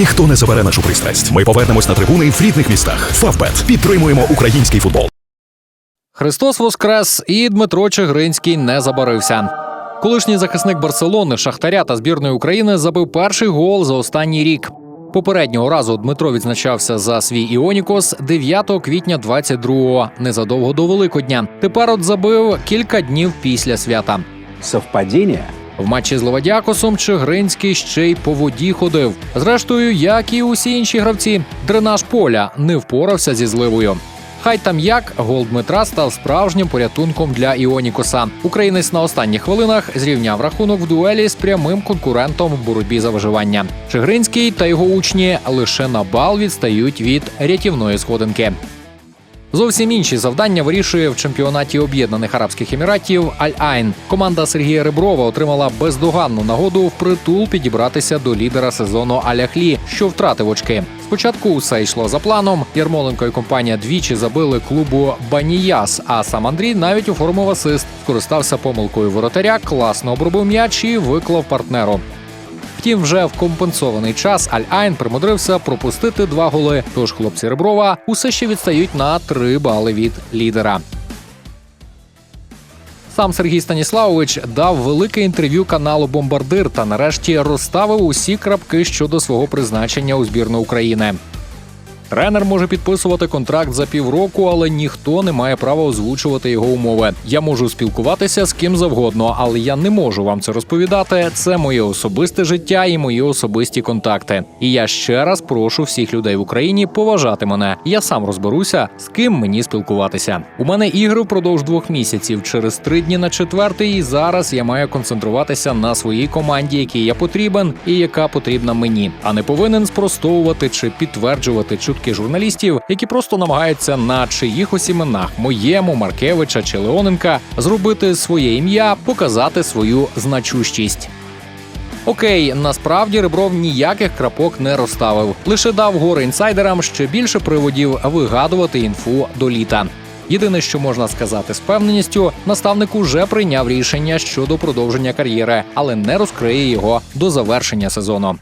Ніхто не забере нашу пристрасть. Ми повернемось на трибуни в рідних містах. Фавбет підтримуємо український футбол. Христос Воскрес і Дмитро Чигринський не забарився. Колишній захисник Барселони, Шахтаря та збірної України забив перший гол за останній рік. Попереднього разу Дмитро відзначався за свій Іонікос 9 квітня 22-го, незадовго до Великодня. Тепер от забив кілька днів після свята. Совпадение? В матчі з Левадякосом Чигринський ще й по воді ходив. Зрештою, як і усі інші гравці, дренаж поля не впорався зі зливою. Хай там як гол Дмитра став справжнім порятунком для Іонікоса. Українець на останніх хвилинах зрівняв рахунок в дуелі з прямим конкурентом в боротьбі за виживання. Чигринський та його учні лише на бал відстають від рятівної сходинки. Зовсім інші завдання вирішує в чемпіонаті Об'єднаних Арабських Еміратів Аль-Айн. Команда Сергія Реброва отримала бездоганну нагоду впритул підібратися до лідера сезону Аляхлі, що втратив очки. Спочатку усе йшло за планом. Ярмоленко і компанія двічі забили клубу Баніяс. А сам Андрій навіть оформив асист, скористався помилкою воротаря, класно обробив м'яч і виклав партнеру. Втім, вже в компенсований час Аль-Айн примудрився пропустити два голи. Тож хлопці Реброва усе ще відстають на три бали від лідера. Сам Сергій Станіславович дав велике інтерв'ю каналу Бомбардир та нарешті розставив усі крапки щодо свого призначення у збірну України. Тренер може підписувати контракт за півроку, але ніхто не має права озвучувати його умови. Я можу спілкуватися з ким завгодно, але я не можу вам це розповідати. Це моє особисте життя і мої особисті контакти. І я ще раз прошу всіх людей в Україні поважати мене. Я сам розберуся, з ким мені спілкуватися. У мене ігри впродовж двох місяців, через три дні на четвертий. І зараз я маю концентруватися на своїй команді, якій я потрібен, і яка потрібна мені, а не повинен спростовувати чи підтверджувати чутки журналістів, які просто намагаються на чиїхось іменах моєму Маркевича чи Леоненка зробити своє ім'я, показати свою значущість. Окей, насправді Ребров ніяких крапок не розставив, лише дав гори інсайдерам ще більше приводів вигадувати інфу до літа. Єдине, що можна сказати з певненістю, наставник уже прийняв рішення щодо продовження кар'єри, але не розкриє його до завершення сезону.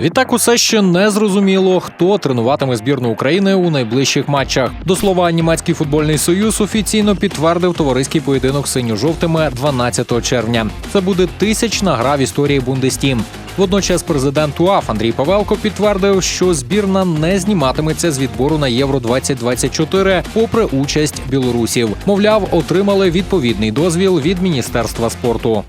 Відтак, усе ще не зрозуміло, хто тренуватиме збірну України у найближчих матчах. До слова, німецький футбольний союз офіційно підтвердив товариський поєдинок синьо-жовтими 12 червня. Це буде тисячна гра в історії Бундестім. Водночас президент УАФ Андрій Павелко підтвердив, що збірна не зніматиметься з відбору на Євро 2024 попри участь білорусів. Мовляв, отримали відповідний дозвіл від міністерства спорту.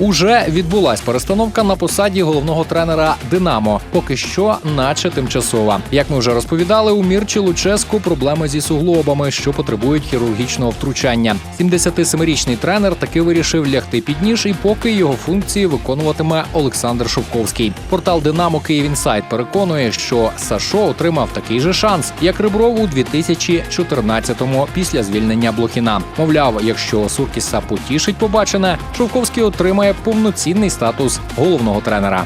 Уже відбулась перестановка на посаді головного тренера Динамо. Поки що, наче тимчасова. Як ми вже розповідали, у Мірчі Луческу проблеми зі суглобами, що потребують хірургічного втручання. 77-річний тренер таки вирішив лягти під ніж, і поки його функції виконуватиме Олександр Шовковський. Портал Динамо Київінсайт переконує, що Сашо отримав такий же шанс, як Ребров у 2014-му після звільнення Блохіна. Мовляв, якщо Суркіса потішить побачене, Шовковський отримає повноцінний статус головного тренера.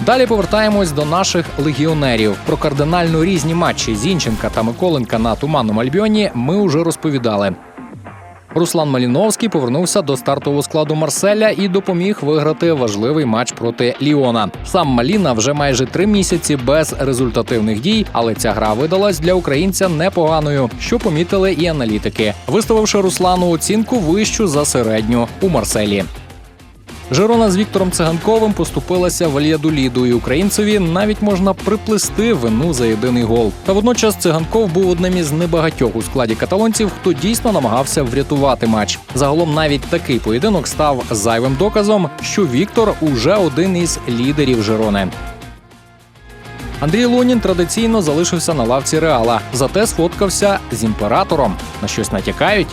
Далі повертаємось до наших легіонерів. Про кардинально різні матчі Зінченка та Миколенка на туманному Альбіоні ми вже розповідали. Руслан Маліновський повернувся до стартового складу Марселя і допоміг виграти важливий матч проти Ліона. Сам Маліна вже майже три місяці без результативних дій, але ця гра видалась для українця непоганою, що помітили і аналітики, виставивши Руслану оцінку вищу за середню у Марселі. Жирона з Віктором Циганковим поступилася Вальядоліду, і українцеві навіть можна приплести вину за єдиний гол. Та водночас циганков був одним із небагатьох у складі каталонців, хто дійсно намагався врятувати матч. Загалом навіть такий поєдинок став зайвим доказом, що Віктор уже один із лідерів Жирони. Андрій Лунін традиційно залишився на лавці Реала, зате сфоткався з імператором. На щось натякають.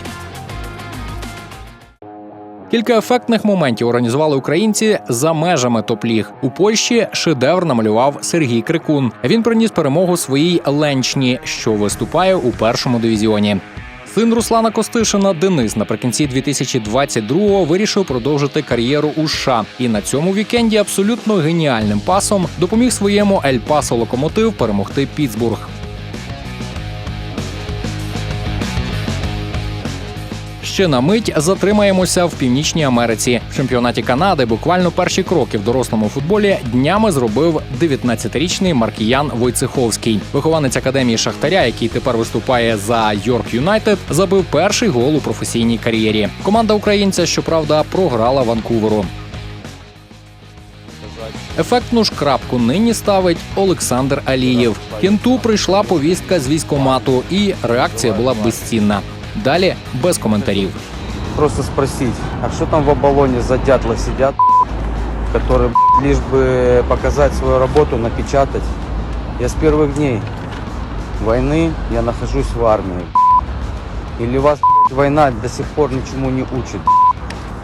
Кілька ефектних моментів організували українці за межами топ-ліг. У Польщі шедевр намалював Сергій Крикун. Він приніс перемогу своїй Ленчні, що виступає у першому дивізіоні. Син Руслана Костишина Денис наприкінці 2022-го вирішив продовжити кар'єру у США. І на цьому вікенді абсолютно геніальним пасом допоміг своєму Ель Пасо Локомотив перемогти Пітсбург. Ще на мить затримаємося в Північній Америці. В чемпіонаті Канади буквально перші кроки в дорослому футболі днями зробив 19-річний Маркіян Войцеховський. Вихованець академії Шахтаря, який тепер виступає за Йорк Юнайтед, забив перший гол у професійній кар'єрі. Команда українця, щоправда, програла Ванкуверу. Ефектну ж крапку нині ставить Олександр Алієв. Кінту прийшла повістка з військомату, і реакція була безцінна. Далі без коментарів. Просто спросить, а что там в оболоне за дятла сидят, которые б***ь, лишь бы показать свою работу, напечатать. Я с первых дней войны я нахожусь в армии. Или вас б***ь, война до сих пор ничему не учит.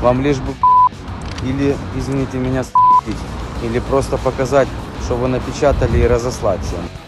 Вам лишь бы б***ь, или, извините меня, с***ть, или просто показать, что вы напечатали и разослать всем.